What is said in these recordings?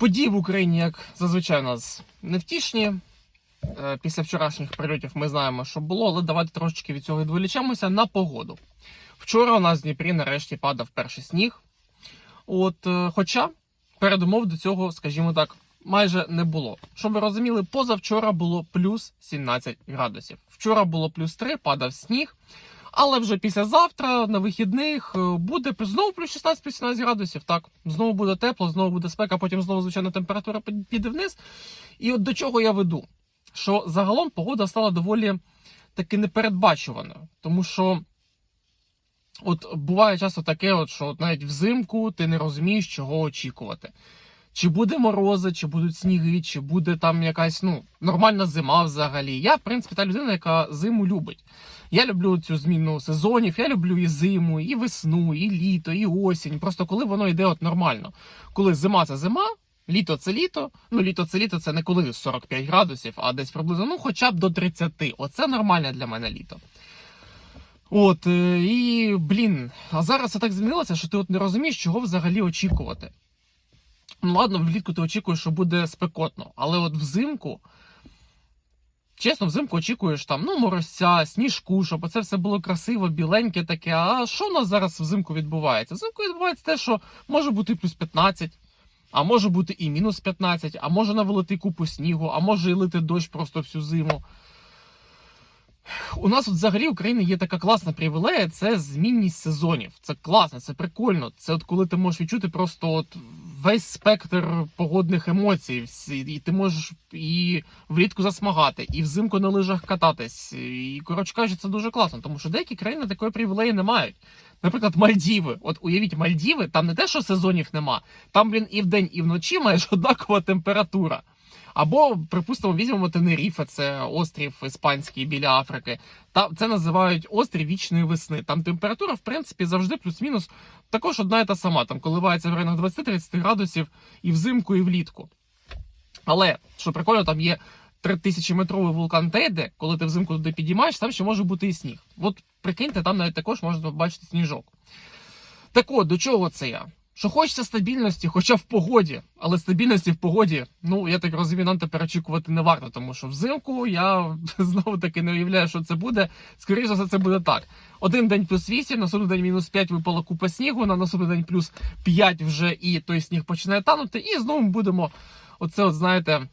Події в Україні, як зазвичай, у нас невтішні. Е, Після вчорашніх прильотів ми знаємо, що було, але давайте трошечки від цього відволічемося на погоду. Вчора у нас в Дніпрі нарешті падав перший сніг. От, е, хоча передумов до цього, скажімо так, майже не було. Щоб ви розуміли, позавчора було плюс 17 градусів. Вчора було плюс 3, падав сніг. Але вже післязавтра на вихідних е, буде знову плюс 16 плюс 17 градусів. Так, знову буде тепло, знову буде спека, потім знову звичайно температура піде вниз. І от до чого я веду? Що загалом погода стала доволі таки непередбачуваною, тому що. От буває часто таке, от, що навіть взимку ти не розумієш, чого очікувати. Чи буде морози, чи будуть сніги, чи буде там якась ну, нормальна зима взагалі. Я, в принципі, та людина, яка зиму любить. Я люблю цю зміну сезонів, я люблю і зиму, і весну, і літо, і осінь. Просто коли воно йде от нормально. Коли зима це зима, літо це літо. Ну, літо це літо, це не коли 45 градусів, а десь приблизно, ну, хоча б до 30. Оце нормальне для мене літо. От, е, і блін, а зараз це так змінилося, що ти от не розумієш, чого взагалі очікувати. Ну ладно, влітку ти очікуєш, що буде спекотно, але от взимку, чесно, взимку очікуєш там, ну, морозця, сніжку, щоб це все було красиво, біленьке таке. А що у нас зараз взимку відбувається? Взимку відбувається те, що може бути плюс 15, а може бути і мінус 15, а може навалити купу снігу, а може і лити дощ просто всю зиму. У нас от взагалі в Україні є така класна привілея, це змінність сезонів. Це класно, це прикольно. Це от коли ти можеш відчути просто от весь спектр погодних емоцій. І ти можеш і влітку засмагати, і взимку на лижах кататись. І коротше кажучи, це дуже класно, тому що деякі країни такої привілеї не мають. Наприклад, Мальдіви. От уявіть, Мальдіви, там не те, що сезонів нема, там, блін, і вдень, і вночі маєш однакова температура. Або, припустимо, візьмемо Тенеріфе, це острів іспанський біля Африки. Та це називають острів вічної весни. Там температура, в принципі, завжди плюс-мінус також одна і та сама. Там коливається в районах 20-30 градусів і взимку, і влітку. Але що прикольно, там є 3000-метровий вулкан Тейде, коли ти взимку туди підіймаєш, там ще може бути і сніг. От прикиньте, там навіть також можна побачити сніжок. Так от, до чого це я? Що хочеться стабільності, хоча в погоді, але стабільності в погоді, ну я так розумію, нам тепер очікувати не варто, тому що взимку я знову таки не уявляю, що це буде. Скоріше за це буде так. Один день плюс 8, наступний день мінус 5 випала купа снігу, на наступний день плюс 5 вже і той сніг починає танути, і знову ми будемо оце, от знаєте,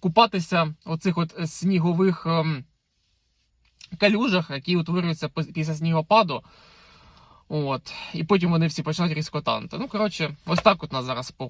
купатися оцих от снігових ем, калюжах, які утворюються після снігопаду. От, і потім вони всі почнуть різко танути. Ну, коротше, ось так от нас зараз.